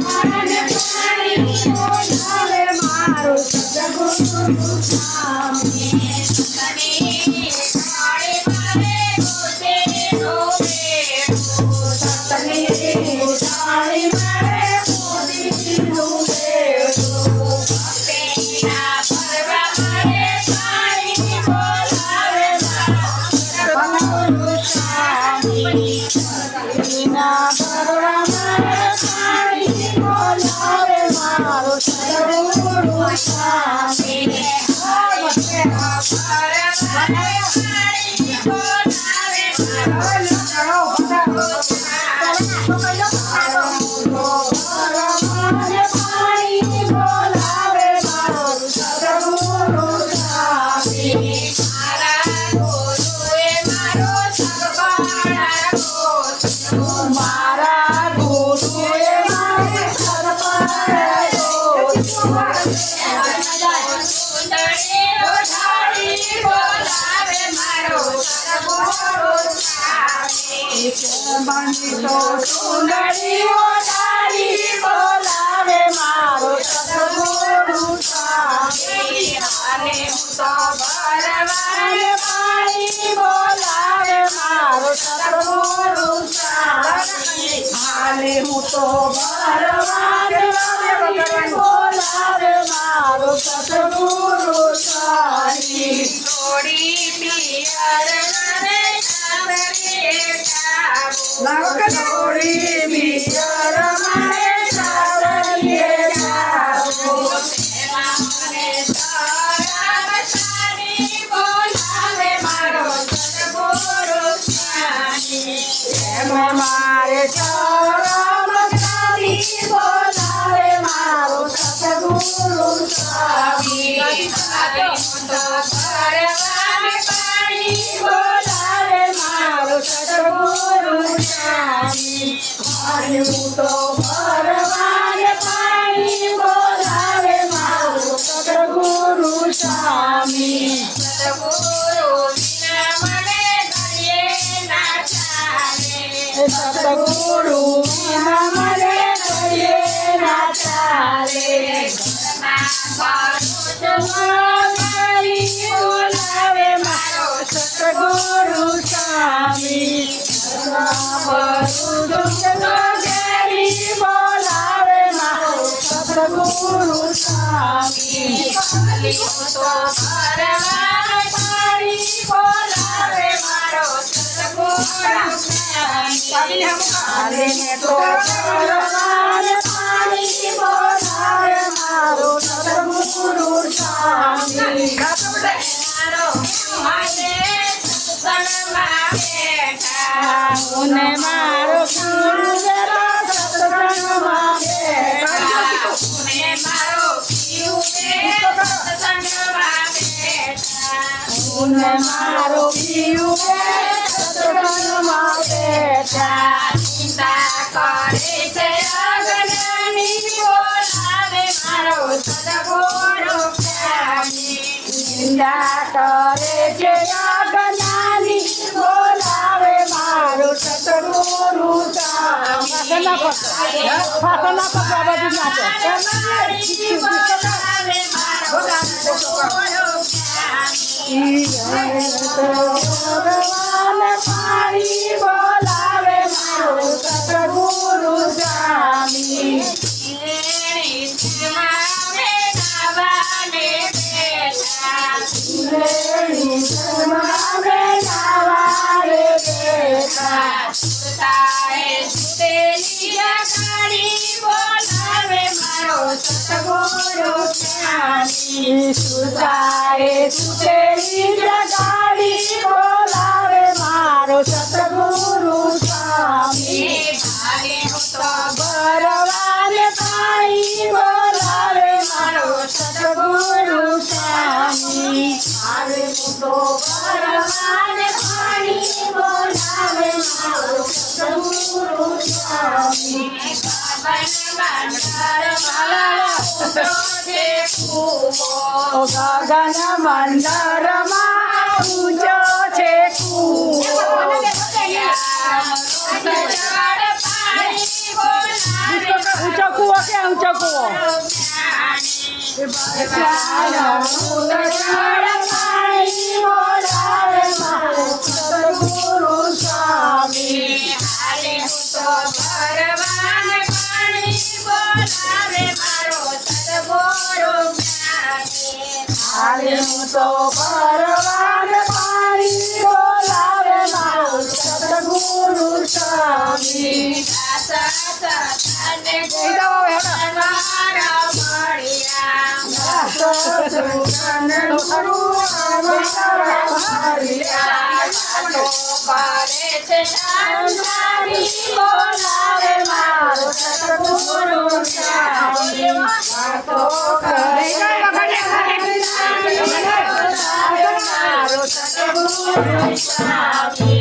ભરવાને પાણી બંધો સુંદરીઓ સ્વામી અને પાણી બોલાવે મારો સદગુરુ હાલે હું તો ભરવાને અને હું તો ભરવાને પાણી બોલાવે મારો સદગુરુ સ્વામી સદગુરુ વિના મને કહીએ ના ચાલે મારી સદગુરુ સ્વામી પાણીને તો મારો ગુરુ અને મારો પીયુ બે સત્સંગમાં બેઠા નિંદા કરે છે અગનાની બોલાવે મારો સતગુરુ સ્વામી ભગવાન પાણી બોલાવે મારો સતગુરુ સ્વામી લેણી શરમાવે નાવારે બેઠા સતગુરુ સ્વામી સુતાએ સુતેલી જગાડી ઓ ગગન મંદરમાં ઊંચો છે કૂવો. ઊંચો કૂવો કે ઊંચો કૂવો? કાલે હું તો પરવાન પાણી બોલાવે મારું સદગુરુ સ્વામી. બોલાવે મારું સદગુરુ સ્વામી. વાતો કરે Deus sabe.